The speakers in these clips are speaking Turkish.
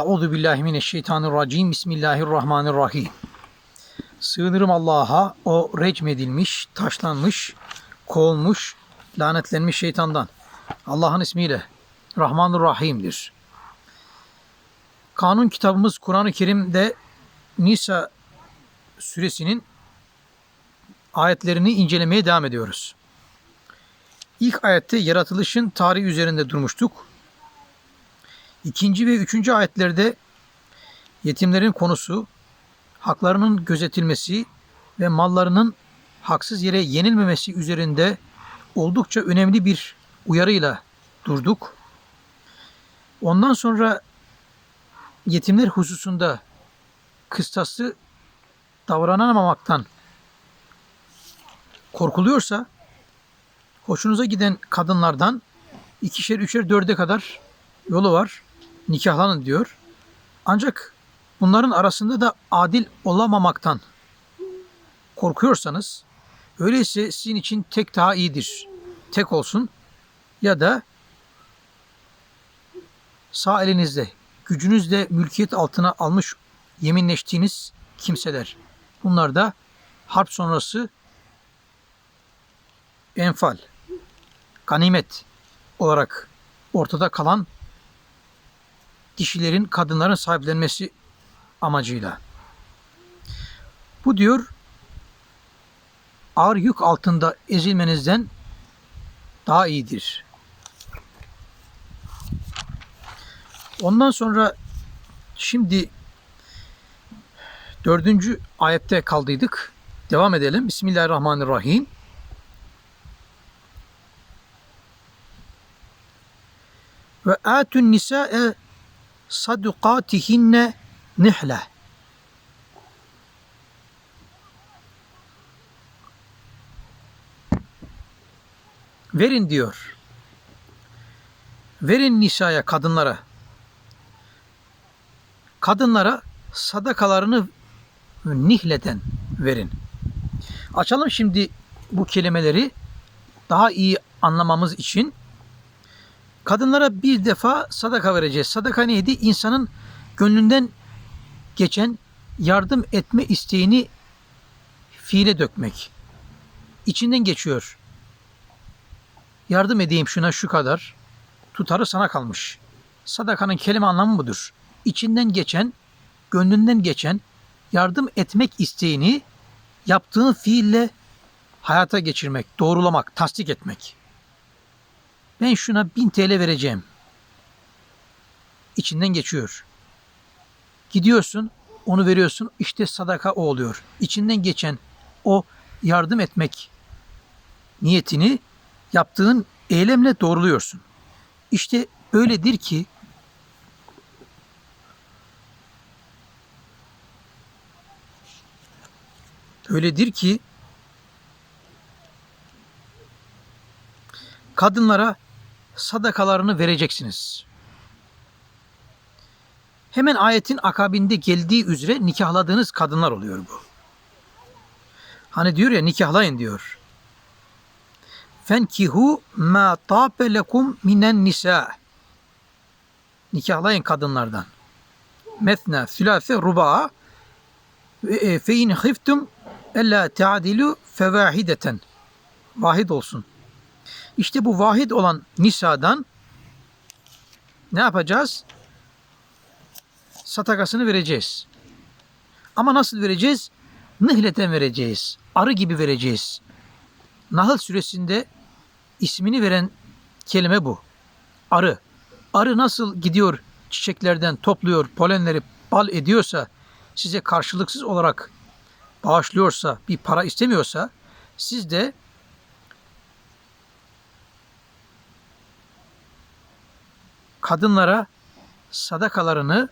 Euzu billahi mineşşeytanirracim. Bismillahirrahmanirrahim. Sığınırım Allah'a o recmedilmiş, taşlanmış, kovulmuş, lanetlenmiş şeytandan. Allah'ın ismiyle Rahmanur Rahim'dir. Kanun kitabımız Kur'an-ı Kerim'de Nisa suresinin ayetlerini incelemeye devam ediyoruz. İlk ayette yaratılışın tarihi üzerinde durmuştuk. İkinci ve üçüncü ayetlerde yetimlerin konusu, haklarının gözetilmesi ve mallarının haksız yere yenilmemesi üzerinde oldukça önemli bir uyarıyla durduk. Ondan sonra yetimler hususunda kıstaslı davranamamaktan korkuluyorsa hoşunuza giden kadınlardan ikişer, üçer, dörde kadar yolu var. Nikahlanın diyor. Ancak bunların arasında da adil olamamaktan korkuyorsanız öyleyse sizin için tek daha iyidir. Tek olsun ya da sağ elinizde gücünüzle mülkiyet altına almış yeminleştiğiniz kimseler. Bunlar da harp sonrası enfal, ganimet olarak ortada kalan kişilerin, kadınların sahiplenmesi amacıyla. Bu diyor ağır yük altında ezilmenizden daha iyidir. Ondan sonra şimdi dördüncü ayette kaldıydık. Devam edelim. Bismillahirrahmanirrahim. Ve atun nisa'e sadukatihinne nihle. Verin diyor. Verin nisaya, kadınlara. Kadınlara sadakalarını nihleden verin. Açalım şimdi bu kelimeleri daha iyi anlamamız için. Kadınlara bir defa sadaka vereceğiz. Sadaka neydi? İnsanın gönlünden geçen yardım etme isteğini fiile dökmek. İçinden geçiyor. Yardım edeyim şuna şu kadar. Tutarı sana kalmış. Sadakanın kelime anlamı budur. İçinden geçen, gönlünden geçen yardım etmek isteğini yaptığın fiille hayata geçirmek, doğrulamak, tasdik etmek. Ben şuna 1000 TL vereceğim. İçinden geçiyor. Gidiyorsun, onu veriyorsun. İşte sadaka o oluyor. İçinden geçen o yardım etmek niyetini yaptığın eylemle doğruluyorsun. İşte öyledir ki öyledir ki kadınlara sadakalarını vereceksiniz. Hemen ayetin akabinde geldiği üzere nikahladığınız kadınlar oluyor bu. Hani diyor ya nikahlayın diyor. Fenkihu ma tabe lekum minen nisa. Nikahlayın kadınlardan. Mesna, sülase, ruba'a. Fe in khiftum ella ta'dilu fevahideten. Vahid olsun. İşte bu vahid olan nisadan ne yapacağız? Satakasını vereceğiz. Ama nasıl vereceğiz? Nihleten vereceğiz. Arı gibi vereceğiz. Nahl suresinde ismini veren kelime bu. Arı. Arı nasıl gidiyor çiçeklerden topluyor polenleri bal ediyorsa size karşılıksız olarak bağışlıyorsa bir para istemiyorsa siz de kadınlara sadakalarını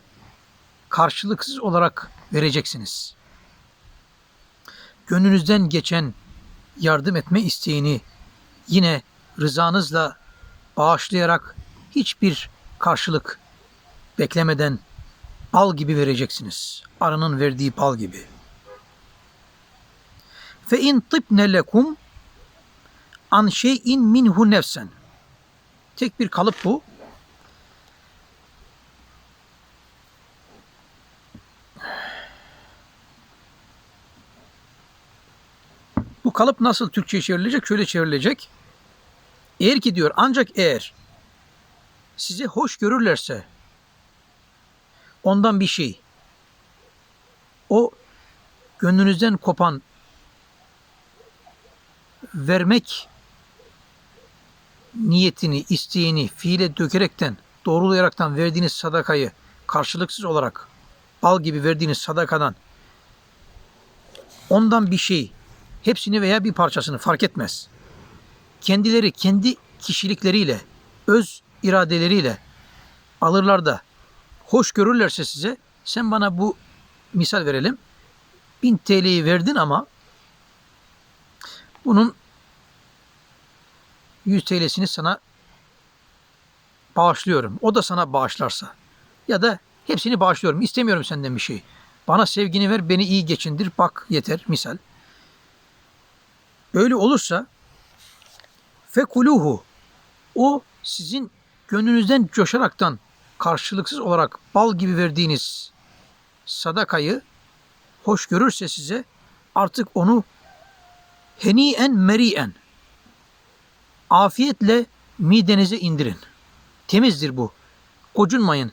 karşılıksız olarak vereceksiniz. Gönlünüzden geçen yardım etme isteğini yine rızanızla bağışlayarak hiçbir karşılık beklemeden bal gibi vereceksiniz. Arının verdiği bal gibi. Fe in tibne lekum an şeyin minhu nefsen. Tek bir kalıp bu. Kalıp nasıl Türkçe'ye çevrilecek? Şöyle çevrilecek. Eğer ki diyor ancak eğer sizi hoş görürlerse ondan bir şey o gönlünüzden kopan vermek niyetini, isteğini fiile dökerekten, doğrulayaraktan verdiğiniz sadakayı karşılıksız olarak bal gibi verdiğiniz sadakadan ondan bir şey, hepsini veya bir parçasını fark etmez. Kendileri kendi kişilikleriyle, öz iradeleriyle alırlar da hoş görürlerse size sen bana bu misal verelim. 1000 TL'yi verdin ama bunun 100 TL'sini sana bağışlıyorum. O da sana bağışlarsa. Ya da hepsini bağışlıyorum. İstemiyorum senden bir şey. Bana sevgini ver, beni iyi geçindir. Bak yeter misal. Öyle olursa fekuluhu o sizin gönlünüzden coşaraktan karşılıksız olarak bal gibi verdiğiniz sadakayı hoş görürse size artık onu heniyen meriyen afiyetle midenize indirin. Temizdir bu. Gocunmayın.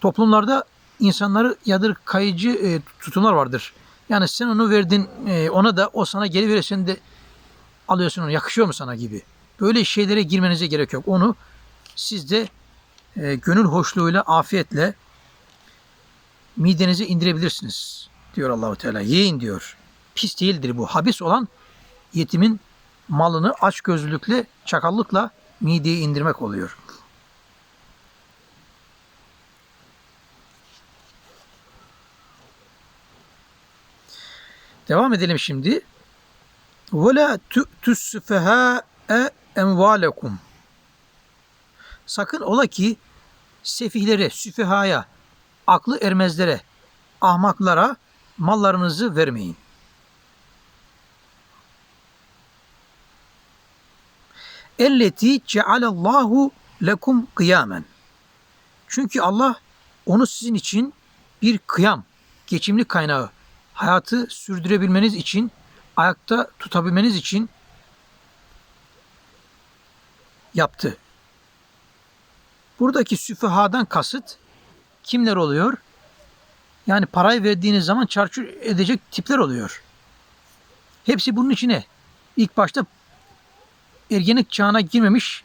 Toplumlarda insanları yadır kayıcı e, tutumlar vardır. Yani sen onu verdin e, ona da o sana geri verir de alıyorsun onu yakışıyor mu sana gibi. Böyle şeylere girmenize gerek yok. Onu siz de e, gönül hoşluğuyla afiyetle midenize indirebilirsiniz diyor Allahu Teala. Yiyin diyor. Pis değildir bu. Habis olan yetimin malını açgözlülükle, çakallıkla mideye indirmek oluyor. Devam edelim şimdi. Ve la tu'tus sufaha emvalekum. Sakın ola ki sefihlere, süfihaya, aklı ermezlere, ahmaklara mallarınızı vermeyin. Elleti cealallahu lekum kıyamen. Çünkü Allah onu sizin için bir kıyam, geçimli kaynağı hayatı sürdürebilmeniz için, ayakta tutabilmeniz için yaptı. Buradaki süfehadan kasıt kimler oluyor? Yani parayı verdiğiniz zaman çarçur edecek tipler oluyor. Hepsi bunun içine. İlk başta ergenlik çağına girmemiş,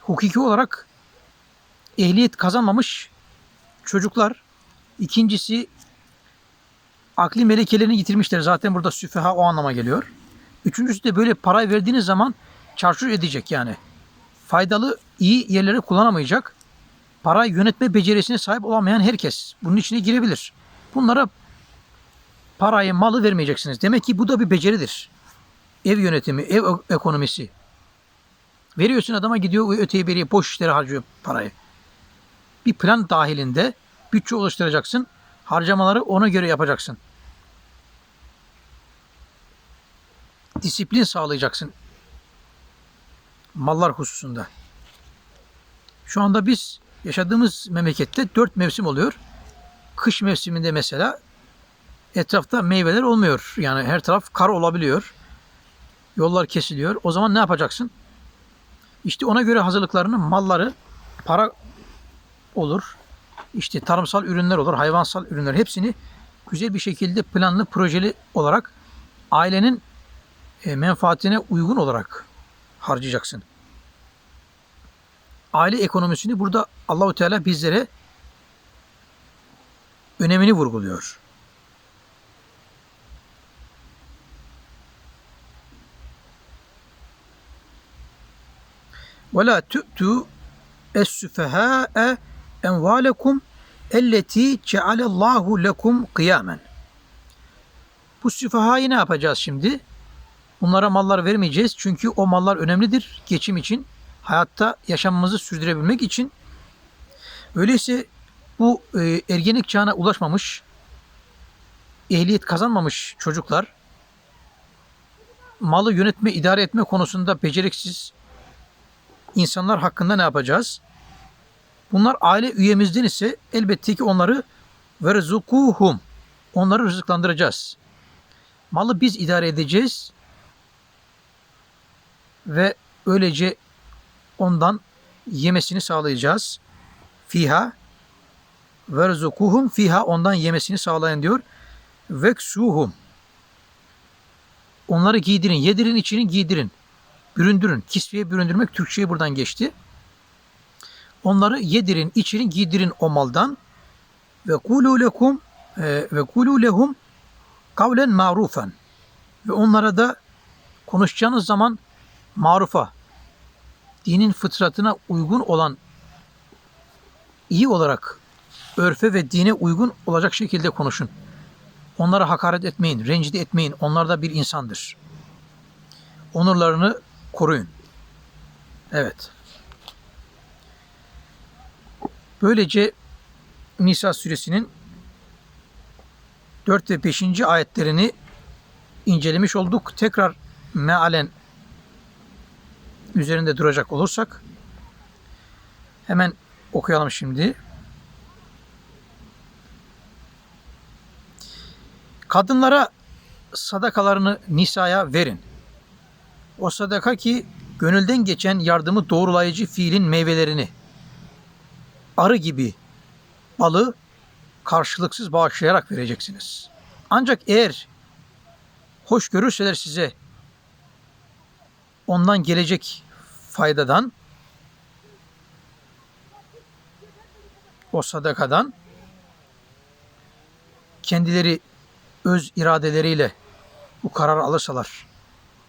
hukuki olarak ehliyet kazanmamış çocuklar. İkincisi akli melekelerini yitirmişler. Zaten burada süfeha o anlama geliyor. Üçüncüsü de böyle parayı verdiğiniz zaman çarçur edecek yani. Faydalı, iyi yerlere kullanamayacak. Parayı yönetme becerisine sahip olamayan herkes bunun içine girebilir. Bunlara parayı, malı vermeyeceksiniz. Demek ki bu da bir beceridir. Ev yönetimi, ev ekonomisi. Veriyorsun adama gidiyor öteye beriye boş işlere harcıyor parayı. Bir plan dahilinde bütçe oluşturacaksın. Harcamaları ona göre yapacaksın. Disiplin sağlayacaksın. Mallar hususunda. Şu anda biz yaşadığımız memlekette dört mevsim oluyor. Kış mevsiminde mesela etrafta meyveler olmuyor. Yani her taraf kar olabiliyor. Yollar kesiliyor. O zaman ne yapacaksın? İşte ona göre hazırlıklarını, malları, para olur. İşte tarımsal ürünler olur, hayvansal ürünler hepsini güzel bir şekilde planlı, projeli olarak ailenin menfaatine uygun olarak harcayacaksın. Aile ekonomisini burada Allahu Teala bizlere önemini vurguluyor. وَلَا تُؤْتُوا السُّفَهَاءَ envalekum elleti cealallahu lekum kıyamen. Bu süfahayı ne yapacağız şimdi? Bunlara mallar vermeyeceğiz çünkü o mallar önemlidir geçim için, hayatta yaşamımızı sürdürebilmek için. Öyleyse bu e, ergenlik çağına ulaşmamış, ehliyet kazanmamış çocuklar malı yönetme, idare etme konusunda beceriksiz insanlar hakkında ne yapacağız? Bunlar aile üyemizden ise elbette ki onları verzukuhum onları rızıklandıracağız. Malı biz idare edeceğiz ve öylece ondan yemesini sağlayacağız. Fiha verzukuhum fiha ondan yemesini sağlayın diyor. Veksuhum onları giydirin, yedirin içini giydirin. Büründürün. Kisveye büründürmek Türkçe'ye buradan geçti. Onları yedirin, içirin, giydirin o maldan. Ve kulu lekum e, ve kulu lehum kavlen marufen. Ve onlara da konuşacağınız zaman marufa, dinin fıtratına uygun olan iyi olarak örfe ve dine uygun olacak şekilde konuşun. Onlara hakaret etmeyin, rencide etmeyin. Onlar da bir insandır. Onurlarını koruyun. Evet. Böylece Nisa suresinin 4 ve 5. ayetlerini incelemiş olduk. Tekrar mealen üzerinde duracak olursak hemen okuyalım şimdi. Kadınlara sadakalarını Nisa'ya verin. O sadaka ki gönülden geçen yardımı doğrulayıcı fiilin meyvelerini arı gibi balı karşılıksız bağışlayarak vereceksiniz. Ancak eğer hoş görürseler size ondan gelecek faydadan o sadakadan kendileri öz iradeleriyle bu karar alırsalar.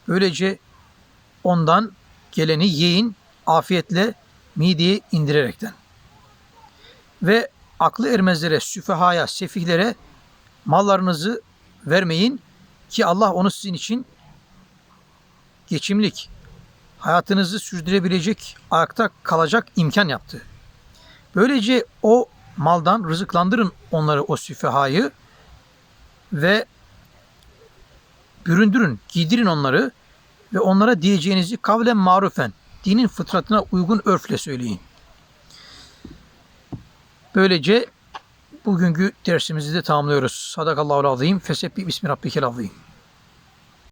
Böylece ondan geleni yiyin afiyetle mideye indirerekten. Ve aklı ermezlere, süfehaya, sefihlere mallarınızı vermeyin ki Allah onu sizin için geçimlik, hayatınızı sürdürebilecek, ayakta kalacak imkan yaptı. Böylece o maldan rızıklandırın onları, o süfehayı ve büründürün, giydirin onları ve onlara diyeceğinizi kavlen marufen, dinin fıtratına uygun örfle söyleyin. Böylece bugünkü dersimizi de tamamlıyoruz. Sadakallahu azim. Fesebbi bismi rabbikel azim.